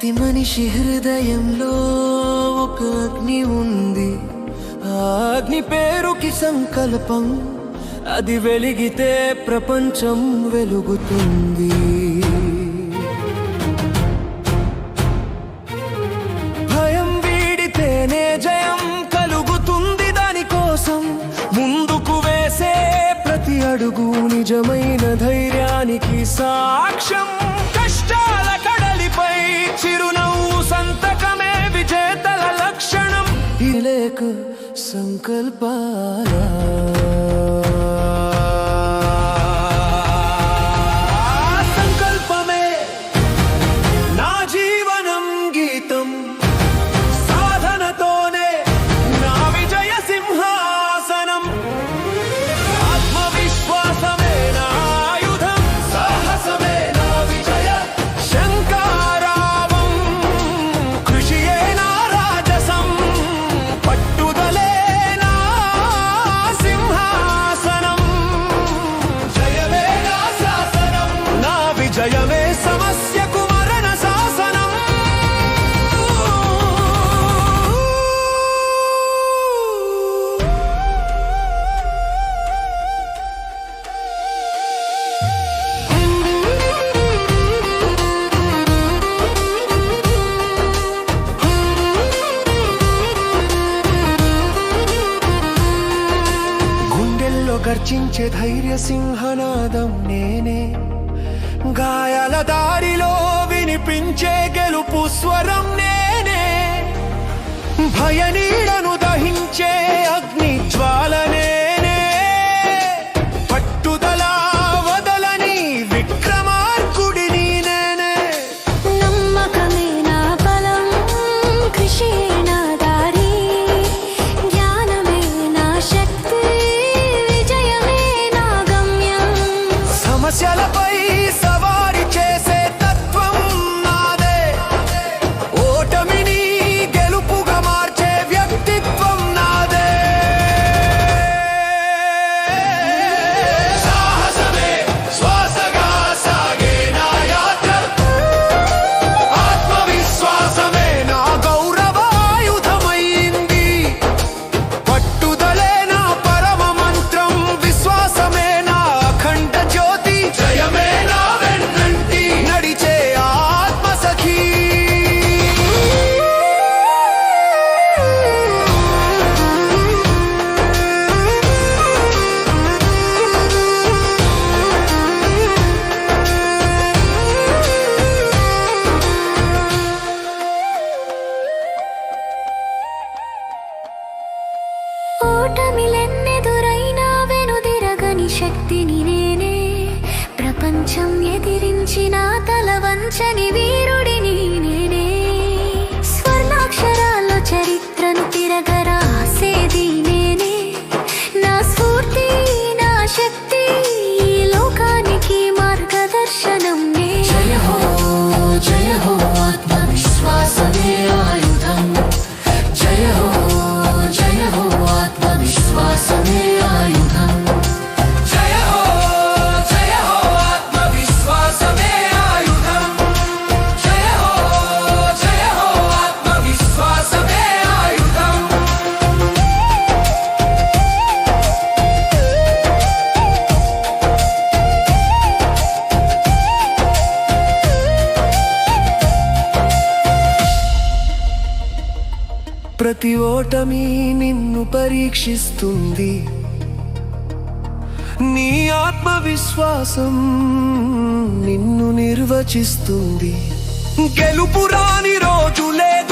ప్రతి మనిషి హృదయంలో ఒక అగ్ని ఉంది. ఆ అగ్ని పేరుకి సంకల్పం అది వెలిగితే ప్రపంచం వెలుగుతుంది. భయం వీడితేనే జయం కలుగుతుంది దానికోసం. ముందుకు వేసే ప్రతి అడుగు నిజమైన ధైర్యానికి సాక్షి. قلب على గర్జించే ధైర్య సింహనాదం నేనే. గాయాల దారిలో వినిపించే గెలుపు స్వరం నేనే. భయనీడను దహించే శక్తిని నేనే. ప్రపంచం ఎదిరించిన తల వంచని వీరుడిని. ప్రతి ఓటమి నిన్ను పరీక్షిస్తుంది. నీ ఆత్మవిశ్వాసం నిన్ను నిర్వచిస్తుంది. గెలుపు రాని రోజులే